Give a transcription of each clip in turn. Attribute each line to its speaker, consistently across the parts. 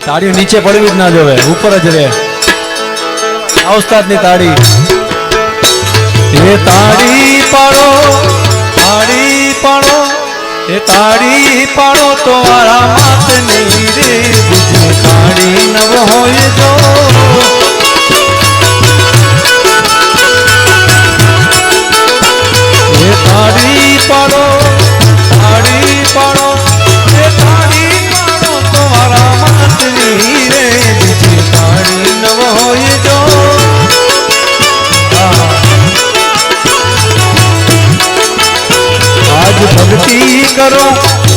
Speaker 1: તાળી નીચે પડવી જ ના જોવે. ઉપર જ રહે આ ઉસ્તાદની તાળી. એ તાળી પાડો તાળી પાડો, એ તાળી પાડો તો વાળા કરો,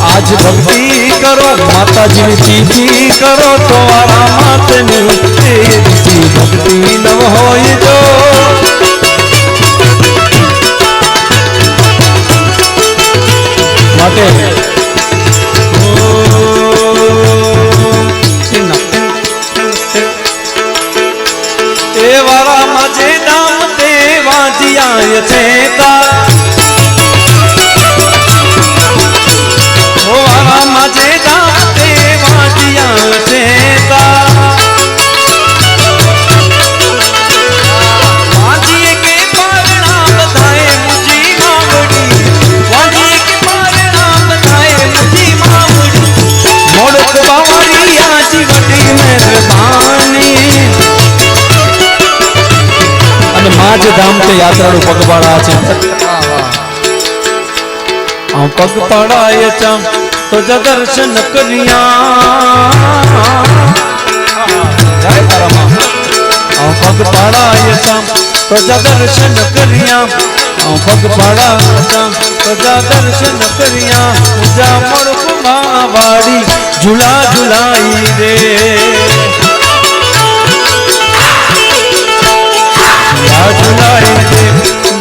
Speaker 1: આજ ભક્તિ કરો, માતાજીની તિથિ કરો, તો આ માતની ભક્તિ નવ હોય જો માટે એ વાળા માજે નામ દેવા છે કા માજ ધામ તે યાત્રાળુ પગપાળા છે. આ એ ચમ તો જ દર્શન કર્યા. જય તારામાં આ પગપાળાએ ચમ તો જ દર્શન કર્યા. આ પગપાળા ચમ તો જ દર્શન કર્યા. પૂજા મળકુમાં વાડી ઝુલા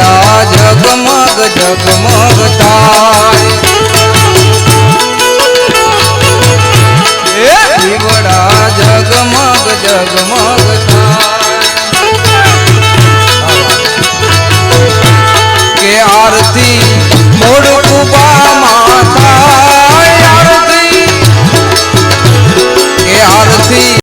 Speaker 2: દીવડા જગમગ જગમગ